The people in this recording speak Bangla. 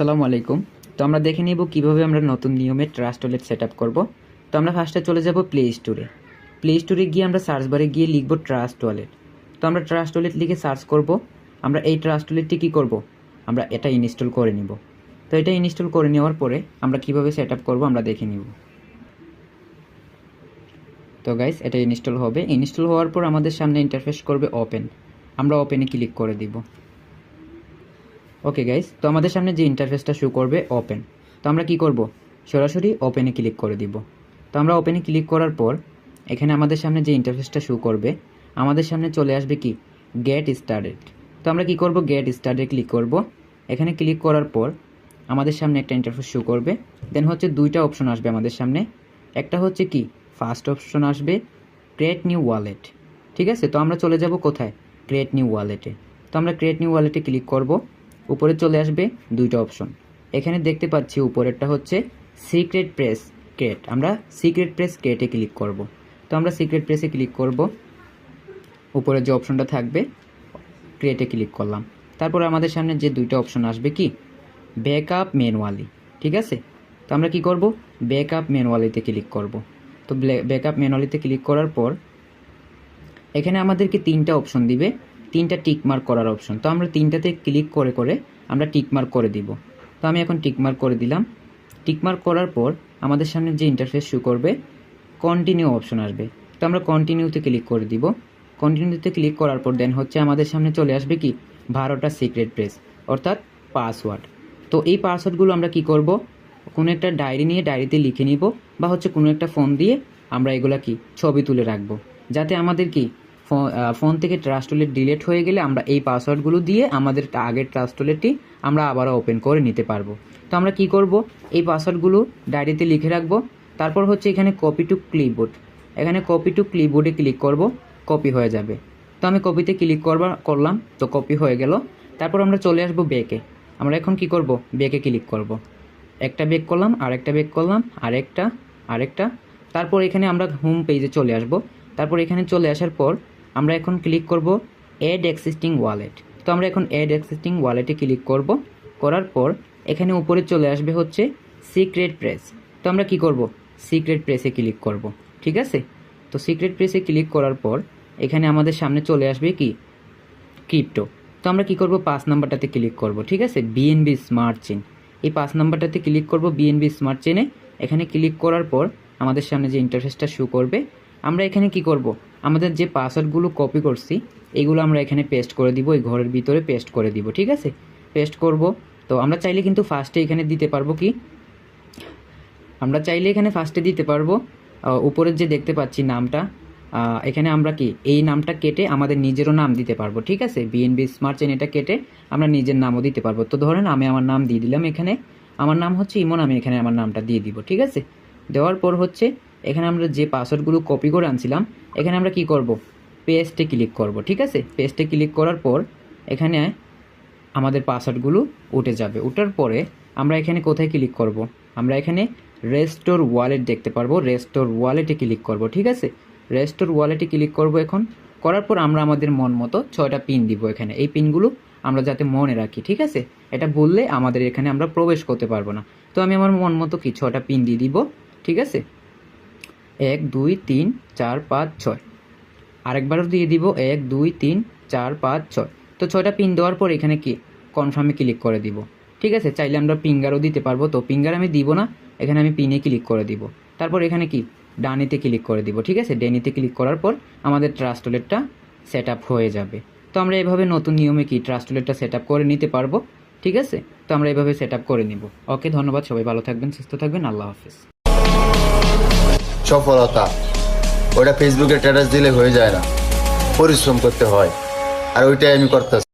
আসসালামু আলাইকুম। তো আমরা দেখে নিব কীভাবে আমরা নতুন নিয়মে ট্রাস্ট ওয়ালেট সেট আপ করব। তো আমরা ফার্স্টে চলে যাব প্লে স্টোরে প্লে স্টোরে গিয়ে আমরা সার্চ বারে গিয়ে লিখব ট্রাস্ট ওয়ালেট তো আমরা ট্রাস্ট ওয়ালেট লিখে সার্চ করব। আমরা এই ট্রাস্ট ওয়ালেটটি কী করব? আমরা এটা ইনস্টল করে নিব। তো এটা ইনস্টল করে নেওয়ার পরে আমরা কীভাবে সেট আপ করব আমরা দেখে নিব। তো গাইস এটা ইনস্টল হবে। ইনস্টল হওয়ার পর আমাদের সামনে ইন্টারফেস করবে ওপেন আমরা ওপেনে ক্লিক করে দিব। ওকে গাইস তো আমাদের সামনে যে ইন্টারফেসটা শো করবে ওপেন তো আমরা কি করব? সরাসরি ওপেনে ক্লিক করে দিব। তো আমরা ওপেনে ক্লিক করার পর, এখানে আমাদের সামনে যে ইন্টারফেসটা শো করবে, আমাদের সামনে চলে আসবে কি? গেট স্টার্টেড তো আমরা কি করব? গেট স্টার্টে ক্লিক করব। এখানে ক্লিক করার পর, আমাদের সামনে একটা ইন্টারফেস শো করবে। দেন হচ্ছে দুইটা অপশন আসবে আমাদের সামনে। একটা হচ্ছে কি? ফার্স্ট অপশন আসবে ক্রিয়েট নিউ ওয়ালেট ঠিক আছে? তো আমরা চলে যাব কোথায়? ক্রিয়েট নিউ ওয়ালেটে তো আমরা ক্রিয়েট নিউ ওয়ালেটে ক্লিক করব। উপরে চলে আসবে দুইটা অপশন। এখানে দেখতে পাচ্ছি উপরেরটা হচ্ছে সিক্রেট প্রেস ক্রিয়েট। আমরা সিক্রেট প্রেস ক্রিয়েটে ক্লিক করব। তো আমরা সিক্রেট প্রেসে ক্লিক করব। উপরে যে অপশনটা থাকবে, ক্রিয়েটে ক্লিক করলাম। তারপর আমাদের সামনে যে দুইটা অপশন আসবে কি? Backup manually. ঠিক আছে? তো আমরা কি করব? ব্যাকআপ ম্যানুয়ালিতে ক্লিক করব। তো ব্যাকআপ ম্যানুয়ালিতে ক্লিক করার পর, এখানে আমাদেরকে তিনটা অপশন দিবে। তিনটা টিকমার্ক করার অপশন তো আমরা তিনটাতে ক্লিক করে করে আমরা টিকমার্ক করে দিব। তো আমি এখন টিকমার্ক করে দিলাম। টিকমার্ক করার পর আমাদের সামনে যে ইন্টারফেস শো করবে কন্টিনিউ অপশন আসবে। তো আমরা কন্টিনিউতে ক্লিক করে দিব। কন্টিনিউতে ক্লিক করার পর দেন হচ্ছে আমাদের সামনে চলে আসবে কি? বারোটা সিক্রেট প্রেস অর্থাৎ পাসওয়ার্ড তো এই পাসওয়ার্ডগুলো আমরা কি করব? কোনো একটা ডায়েরি নিয়ে ডায়েরিতে লিখে নিব বা হচ্ছে কোনো একটা ফোন দিয়ে আমরা এগুলা কি? ছবি তুলে রাখব। যাতে আমাদের কি? ফোন থেকে ট্রাস্ট ওয়ালেট ডিলিট হয়ে গেলে আমরা এই পাসওয়ার্ডগুলো দিয়ে আমাদের আগের ট্রাস্ট ওয়ালেটটি আমরা আবারও ওপেন করে নিতে পারব। তো আমরা কি করব? এই পাসওয়ার্ডগুলো ডায়েরিতে লিখে রাখব। তারপর হচ্ছে এখানে কপি টু ক্লিপবোর্ড এখানে কপি টু ক্লিপবোর্ডে ক্লিক করব। কপি হয়ে যাবে। তো আমি কপিতে ক্লিক করবার করলাম। তো কপি হয়ে গেল। তারপর আমরা চলে আসব বেকে আমরা এখন কি করব? বেকে ক্লিক করব। একটা বেক করলাম, আরেকটা বেক করলাম, আরেকটা আরেকটা। তারপর এখানে আমরা হোম পেজে চলে আসব। তারপর এখানে চলে আসার পর আমরা এখন ক্লিক করব অ্যাড এক্সিস্টিং ওয়ালেট তো আমরা এখন অ্যাড এক্সিস্টিং ওয়ালেটে ক্লিক করব। করার পর এখানে উপরে চলে আসবে হচ্ছে সিক্রেট প্রেস তো আমরা কি করব? সিক্রেট প্রেসে ক্লিক করব। ঠিক আছে? তো সিক্রেট প্রেসে ক্লিক করার পর এখানে আমাদের সামনে চলে আসবে কি? ক্রিপ্টো তো আমরা কি করব? পাঁচ নাম্বারটাতে ক্লিক করব। ঠিক আছে? বিএনবি স্মার্ট চেন এই পাঁচ নাম্বারটাতে ক্লিক করব বিএনবি স্মার্ট চেনে এখানে ক্লিক করার পর আমাদের সামনে যে ইন্টারফেসটা শো করবে, আমরা এখানে কি করব? আমাদের যে পাসওয়ার্ডগুলো কপি করছি, এগুলো আমরা এখানে পেস্ট করে দিব, এই ঘরের ভিতরে পেস্ট করে দিব, ঠিক আছে? পেস্ট করব। তো আমরা চাইলে কিন্তু ফার্স্টে এখানে দিতে পারব কি? আমরা চাইলে এখানে ফার্স্টে দিতে পারব উপরের যে দেখতে পাচ্ছি নামটা এখানে আমরা কি, এই নামটা কেটে আমাদের নিজেরও নাম দিতে পারব, ঠিক আছে? বিএনবি স্মার্ট চেন এটা কেটে আমরা নিজের নামও দিতে পারব। তো ধরেন আমি আমার নাম দিয়ে দিলাম এখানে, আমার নাম হচ্ছে ইমন, আমি এখানে আমার নামটা দিয়ে দিব, ঠিক আছে? দেওয়ার পর হচ্ছে এখানে আমরা যে পাসওয়ার্ডগুলো কপি করে আনছিলাম, এখানে আমরা কি করব? পেস্টে ক্লিক করব, ঠিক আছে? পেস্টে ক্লিক করার পর এখানে আমাদের পাসওয়ার্ডগুলো উঠে যাবে। ওঠার পরে আমরা এখানে কোথায় ক্লিক করব? আমরা এখানে রেস্টোর ওয়ালেট দেখতে পারব। রেস্টোর ওয়ালেটে ক্লিক করব, ঠিক আছে? রেস্টোর ওয়ালেটে ক্লিক করব এখন। করার পর আমরা আমাদের মন মতো ছয়টা পিন দিব এখানে। এই পিনগুলো আমরা যাতে মনে রাখি, ঠিক আছে? এটা বললে আমাদের এখানে আমরা প্রবেশ করতে পারব না। তো আমি আমার মন মতো কি ছটা পিন দিয়ে দিব, ঠিক আছে? এক, দুই, তিন, চার, পাঁচ, ছয়। আরেকবারও দিয়ে দিব এক, দুই, তিন, চার, পাঁচ, ছয়। তো ছয়টা পিন দেওয়ার পর এখানে কি? কনফার্মে ক্লিক করে দিব। ঠিক আছে? চাইলে আমরা পিঙ্গারও দিতে পারব। তো পিঙ্গার আমি দিব না, এখানে আমি পিনে ক্লিক করে দিব। তারপর এখানে কি? ডানিতে ক্লিক করে দিব। ঠিক আছে? ডেনিতে ক্লিক করার পর আমাদের ট্রাস্টলেটটা সেট আপ হয়ে যাবে। তো আমরা এভাবে নতুন নিয়মে কি ট্রাস্টলেটটা সেট আপ করে নিতে পারব? ঠিক আছে? তো আমরা এভাবে সেট আপ করে নিব। ওকে ধন্যবাদ। সবাই ভালো থাকবেন, সুস্থ থাকবেন। আল্লাহ হাফিজ। সফলতা ওটা ফেসবুকে স্ট্যাটাস দিলে হয়ে যায় না। পরিশ্রম করতে হয়, আর ওইটাই আমি করতেছি।